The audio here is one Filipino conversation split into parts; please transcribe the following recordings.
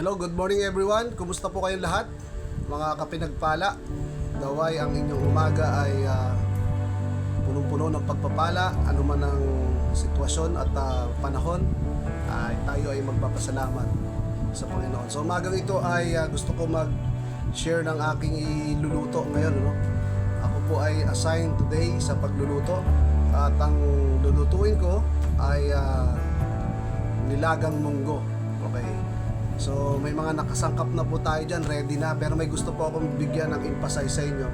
Hello, good morning everyone. Kumusta po kayong lahat? Mga kapinagpala. Naway ang inyong umaga ay ah, punong-puno ng pagpapala, ano man ang sitwasyon at ah, panahon, ay tayo ay magpapasalamat sa Panginoon. So umagang ito ay ah, gusto ko mag-share ng aking iluluto ngayon. No? Ako po ay assigned today sa pagluluto at ang lulutuin ko ay ah, nilagang munggo. Okay. So may mga nakasangkap na po tayo dyan, ready na. Pero may gusto po akong bigyan ng emphasize sa inyo.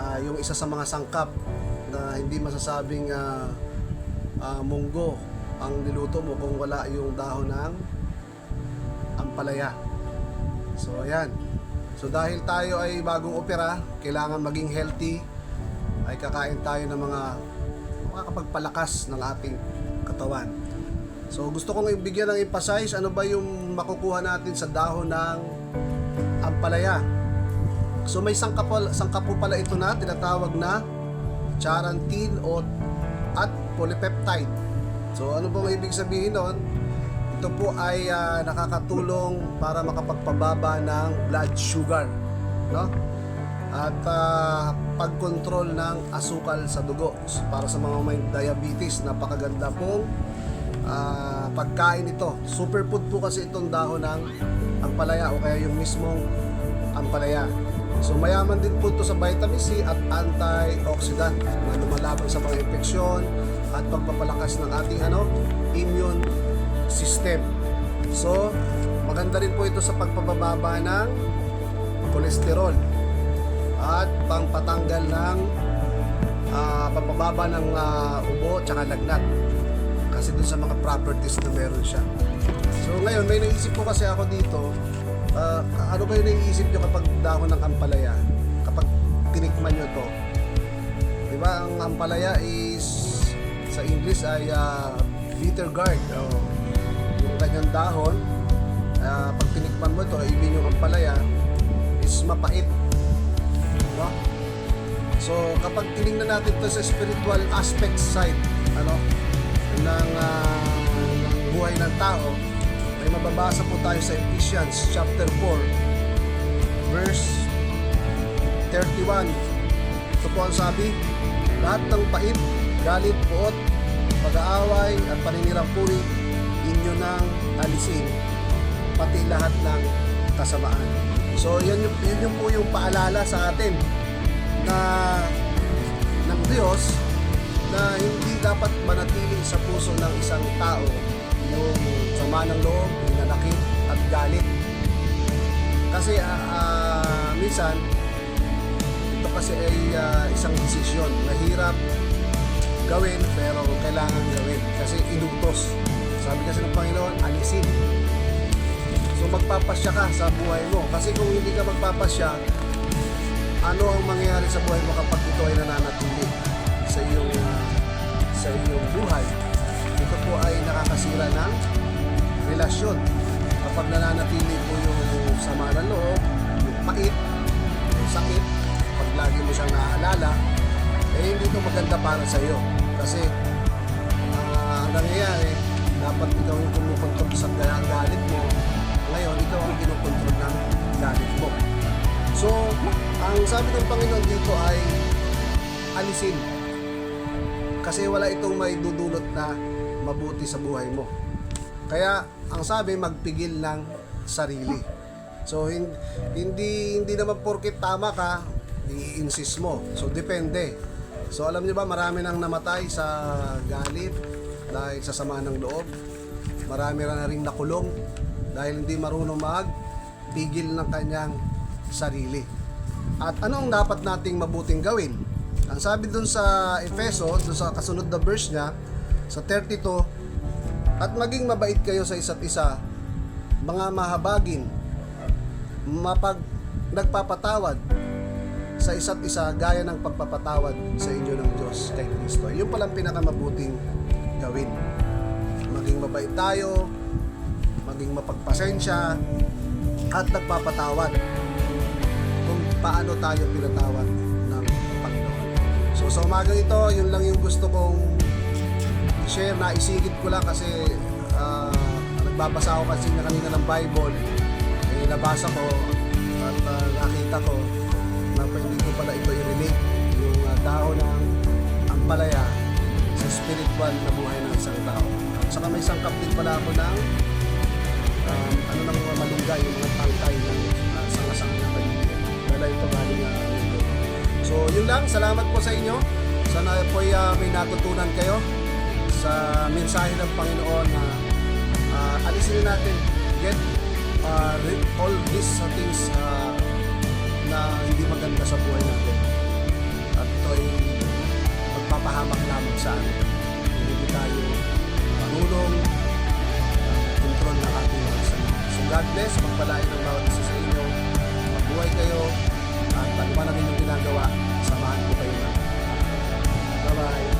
Ah, yung isa sa mga sangkap na hindi masasabing ah, ah, munggo ang niluto mo kung wala yung dahon ng ampalaya. So ayan. So dahil tayo ay bagong opera, kailangan maging healthy, ay kakain tayo ng mga makakapagpalakas ng ating katawan. So gusto kong ibigyan ng emphasize ano ba yung makukuha natin sa dahon ng ampalaya. So may sangkap, pal- sangkap po pala ito na tinatawag na charantin o at polypeptide. So ano pong ibig sabihin nun? Ito po ay ah, nakakatulong para makapagpababa ng blood sugar, no? At ah, pagkontrol ng asukal sa dugo. Para sa mga may diabetes, napakaganda pong ah, pagkain ito. Superfood po kasi itong dahon ng ampalaya o kaya yung mismong ampalaya. So mayaman din po ito sa vitamin C at antioxidant na lumalaban sa mga infeksyon at pagpapalakas ng ating ano, immune system. So maganda rin po ito sa pagpapababa ng kolesterol at pangpatanggal ng ah, pagpababa ng ah, ubo at lagnat kasi dun sa mga properties na meron siya. So ngayon, may naisip ko kasi ako dito, ah, ano ba yung naiisip nyo kapag dahon ng ampalaya? Kapag tinikman nyo to. Di ba, ang ampalaya is, sa English ay ah, bitter gourd. O, yung kanyang dahon, ah, pag tinikman mo ito, ibig yung ampalaya, is mapait. No? So, kapag tinignan natin to sa spiritual aspect side, ano, ng ah, ng buhay ng tao, may mababasa po tayo sa Ephesians chapter 4 verse 31. Ito po ang sabi, lahat ng pait, galit, puot, pag-aaway at paninirampuri, inyo nang alisin, pati lahat ng kasamaan. So, yan yung, yun yung po yung paalala sa atin na ng Diyos na hindi dapat manatili sa puso ng isang tao yung sama ng loob, hinanakit at galit. Kasi ah, ah, minsan, ito kasi ay ah, isang desisyon. Mahirap gawin pero kailangan gawin kasi inutos. Sabi kasi ng Panginoon, alisin. So magpapasya ka sa buhay mo. Kasi kung hindi ka magpapasya, ano ang mangyayari sa buhay mo kapag ito ay nananatili sa iyong sa iyong buhay? Ito po ay nakakasira ng relasyon. Kapag nananatili po yung sama ng loob, yung pait, yung sakit, pag lagi mo siyang naaalala, eh hindi ito maganda para sa iyo. Kasi ah, ang nangyayari, dapat ikaw yung kumukontrol sa galit mo. Ngayon, ikaw ang kinukontrol ng galit mo. So, ang sabi ng Panginoon dito ay alisin. Kasi wala itong may dudulot na mabuti sa buhay mo. Kaya, ang sabi, magpigil ng sarili. So, hin- hindi hindi naman porket tama ka, i-insist mo. So, depende. So, alam niyo ba, marami nang namatay sa galit dahil sa sama ng loob. Marami na rin nakulong dahil hindi marunong magpigil ng kanyang sarili. At ano ang dapat nating mabuting gawin? Ang sabi dun sa Efeso, dun sa kasunod na verse niya, sa 32, at maging mabait kayo sa isa't isa, mga mahabagin, mapag nagpapatawad sa isa't isa gaya ng pagpapatawad sa inyo ng Diyos kay Kristo. Yun palang pinakamabuting gawin. Maging mabait tayo, maging mapagpasensya, at nagpapatawad kung paano tayo pinatawad. So sa umaga ito, yun lang yung gusto kong share na isigit ko lang kasi ah, nagbabasa ako kasi na kanina ng Bible, eh, nabasa ko at ah, nakita ko na pwede ko pala ito i-relate yung uh, dahon ng ampalaya sa spiritual na buhay ng isang tao. At saka may sangkap din pala ako ng um, ano ng mga malunggay, yung mga tangkay ng uh, sanga-sanga ng kaibigan. Dala ito galing uh. So yun lang, salamat po sa inyo. Sana po uh, may natutunan kayo sa mensahe ng Panginoon na uh, alisin natin get uh, all these things uh, na hindi maganda sa buhay natin. At ito ay magpapahamak lamang sa atin. Hindi tayo marunong uh, control ng ating mga sarili. So God bless, magpalain ng bawat isa sa inyo. Mabuhay kayo at pagpalarin yung ginagawa, samahan ko kayo na. Bye-bye!